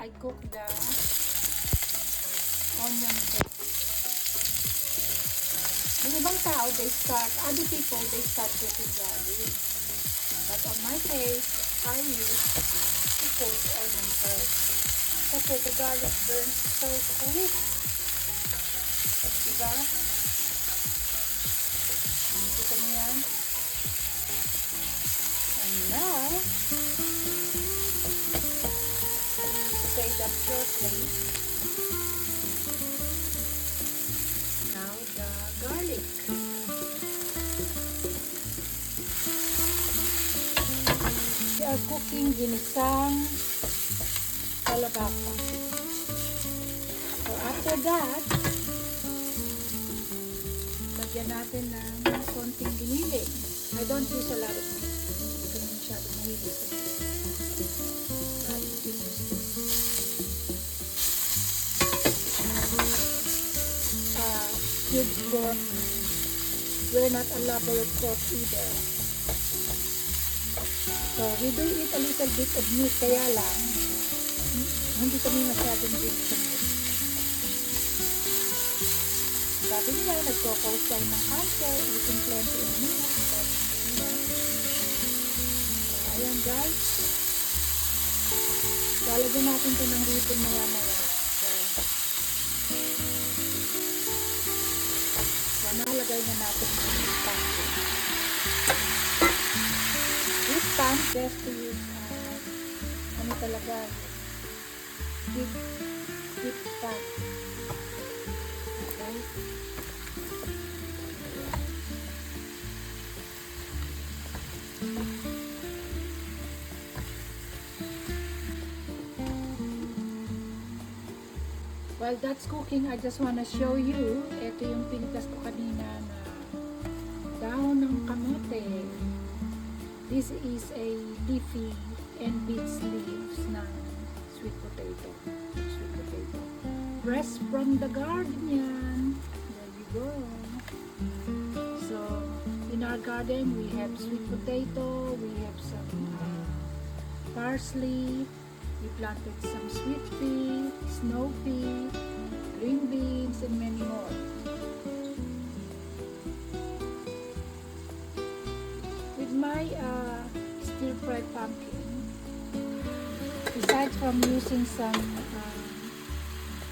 I cook the onion paste. Yung ibang tao, they start, other people, they start cooking garlic. But on my case, I use to cook onion first. Kasi the garlic burns so quick. Diba? Shortly. Now the garlic. We are cooking ginisang kalabasa. So after that, lagyan natin ng konting giniling. I don't use a lot of meat. Hindi ko masyado mahilig sa cubed pork. We're not a lover of pork either. So, we do eat a little bit of meat, kaya lang, hindi kami masyadong big sa meat. Sabi nila, nagko-cause tayo ng cancer, eating plenty of meat. Ayan guys. Lalagyan natin ito ng ripon maya maya. Nalagay na natin yung pumpkin. This time, best to use, uh, ano talaga, deep, deep pan. Okay? While that's cooking, I just wanna show you, ito yung pinitas ko kanina This is a leafy and beets leaves ng sweet potato. Sweet potato. Fresh from the garden yan. There you go. So, in our garden, we have sweet potato, we have some uh, parsley, we planted some sweet pea, snow pea, green beans, and many more. Pumpkin, aside from using some uh,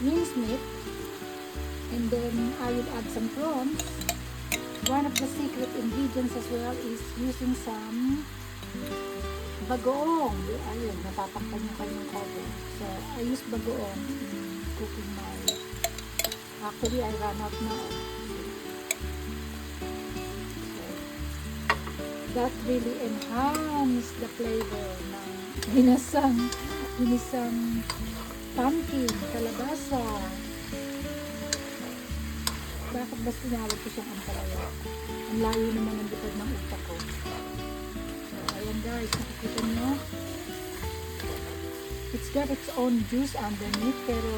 minced meat, and then I will add some prawns. One of the secret ingredients as well is using some bagoong. Ayun, natatakpan yung kanyang cover. So, I use bagoong in cooking my... Actually, I ran out now. That really enhance the flavor ng ginasang, ginasang pumpkin, kalabasa. Bakit ba tinawag ko siyang ampalaya? Ang layo naman ng likod ng utak ko. So, ayan guys, nakikita nyo. It's got its own juice underneath, pero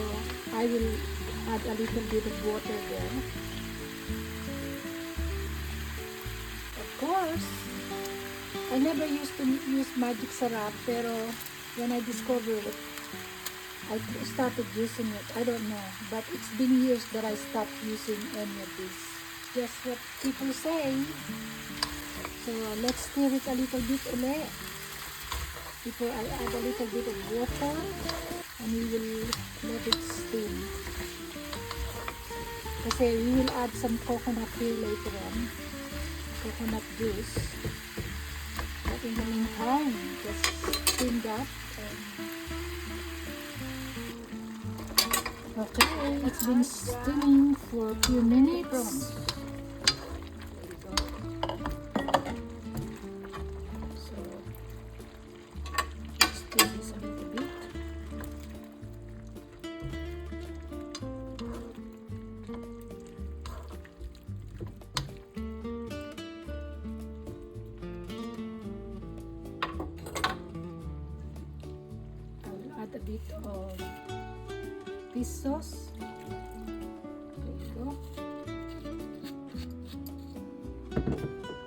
I will add a little bit of water there. Of course, I never used to use magic sarap, pero when I discovered it, I started using it. I don't know, but it's been years that I stopped using any of this. Just what people say. So let's stir it a little bit ulit. Before I add a little bit of water, and we will let it steam. Kasi we will add some coconut here later on. Coconut juice. In the meantime, just steam that Okay, it's been steaming for a few minutes. Fish sauce.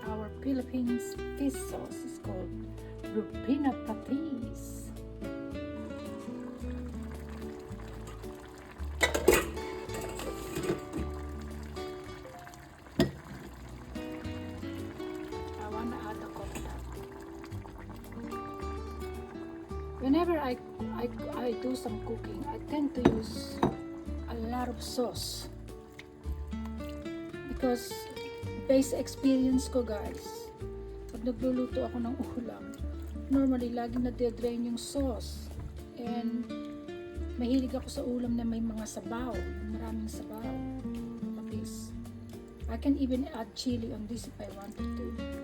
Our Philippines fish sauce is called Rupina Patis. Whenever I, I, I do some cooking, I tend to use a lot of sauce. Because based experience ko guys, pag nagluluto ako ng ulam, normally laging nade-drain yung sauce. And mahilig ako sa ulam na may mga sabaw, maraming sabaw. Mabis. I can even add chili on this if I wanted to.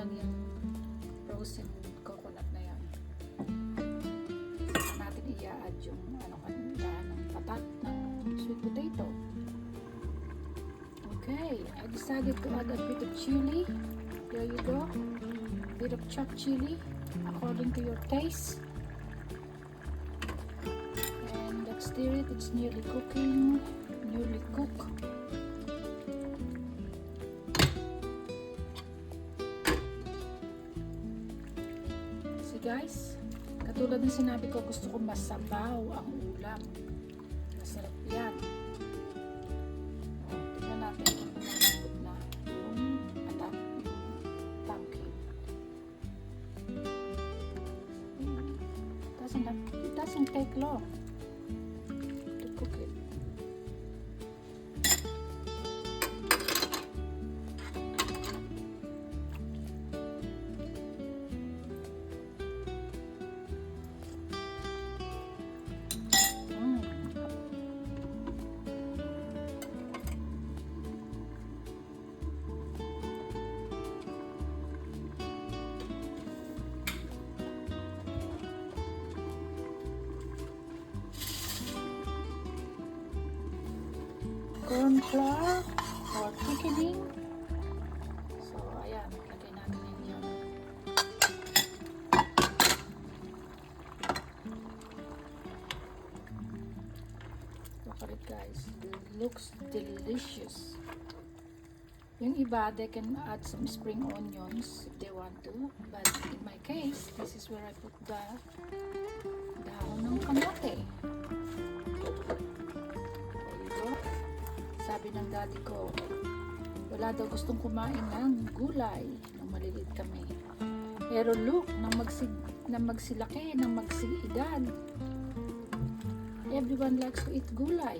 Lang yung frozen coconut na yan. Saka natin i-add yung ano kanila ng patat ng sweet potato. Okay, I decided to add a bit of chili. There you go. bit of chopped chili according to your taste. And let's stir it. It's nearly cooking. Nearly cooked. Katulad ng sinabi ko, gusto ko masabaw ang ulam. Masarap yan. O, tingnan natin kung malambot na yung atap, yung pumpkin. Doesn't have, it doesn't take long corn flour for thickening. So, ayan, lagay natin yan dyan. Look at it guys, it looks delicious. Yung iba, they can add some spring onions if they want to. But in my case, this is where I put the Sabi ng daddy ko, wala daw gustong kumain ng gulay nung maliliit kami. Pero look, nang, magsig, nang magsilaki, nang magsiedad, everyone likes to eat gulay.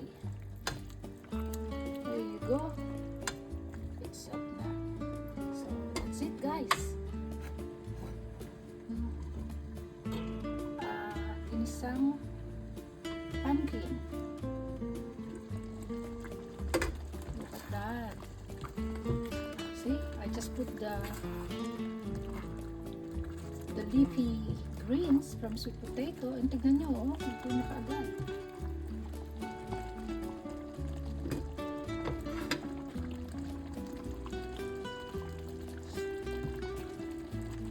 There you go. It's up na. So, that's it guys. Hmm. Ah, just put the the leafy greens from sweet potato and tignan nyo, oh, ito na kaagad.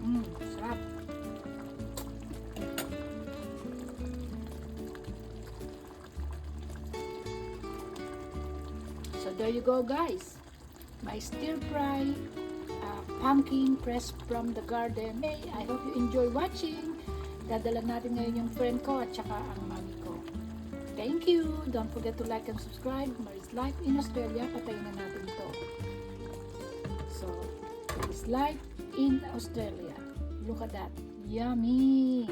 Mmm, sarap. So there you go guys. My stir fry pumpkin pressed from the garden. Hey, I hope you enjoy watching. Dadala natin ngayon yung friend ko at saka ang mami ko. Thank you. Don't forget to like and subscribe. Maris Life in Australia. Patayin na natin to. So, Maris Life in Australia. Look at that. Yummy!